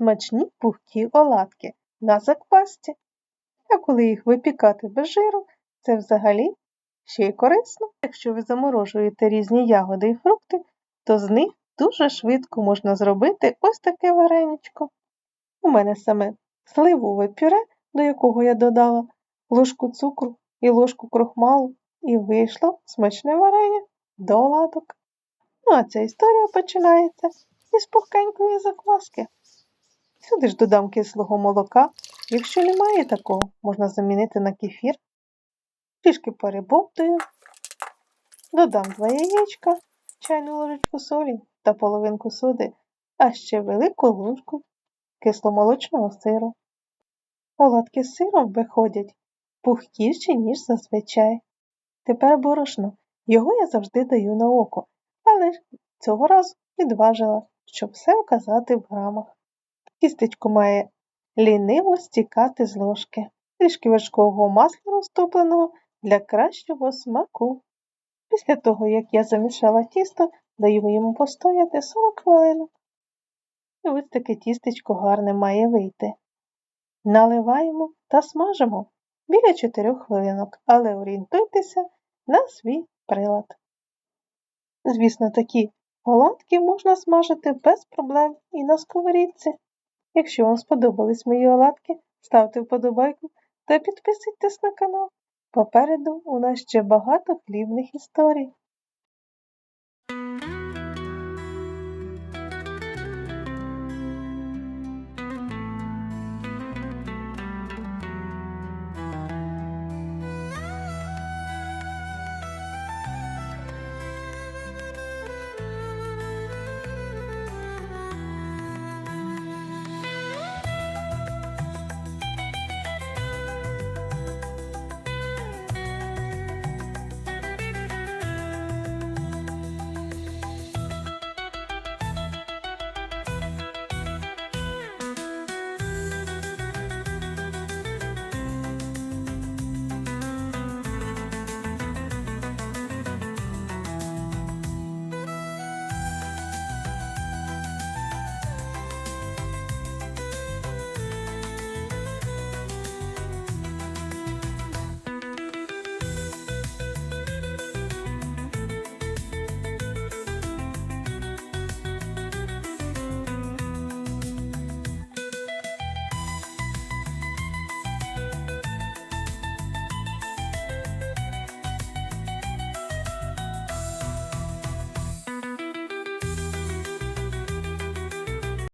смачні пухкі оладки на заквасці. А коли їх випікати без жиру, це взагалі ще й корисно. Якщо ви заморожуєте різні ягоди і фрукти, то з них дуже швидко можна зробити ось таке вареничко. У мене саме сливове пюре, до якого я додала ложку цукру і ложку крохмалу, і вийшло смачне варення до оладок. Ну а ця історія починається із пухкенької закваски. Сюди ж додам кислого молока. Якщо немає такого, можна замінити на кефір. Трішки перебовтую, додам два яєчка, чайну ложечку солі та половинку соди, а ще велику ложку кисломолочного сиру. Оладки з сиром виходять пухкіші, ніж зазвичай. Тепер борошно. Його я завжди даю на око, але цього разу відважила, щоб все вказати в грамах. Тістечко має ліниво стікати з ложки, трішки вершкового масла розтопленого для кращого смаку. Після того, як я замішала тісто, даю йому постояти 40 хвилин. І ось таке тістечко гарне має вийти. Наливаємо та смажимо біля 4 хвилинок, але орієнтуйтеся на свій прилад. Звісно, такі оладки можна смажити без проблем і на сковорідці. Якщо вам сподобались мої оладки, ставте вподобайку та підписуйтесь на канал. Попереду у нас ще багато хлібних історій.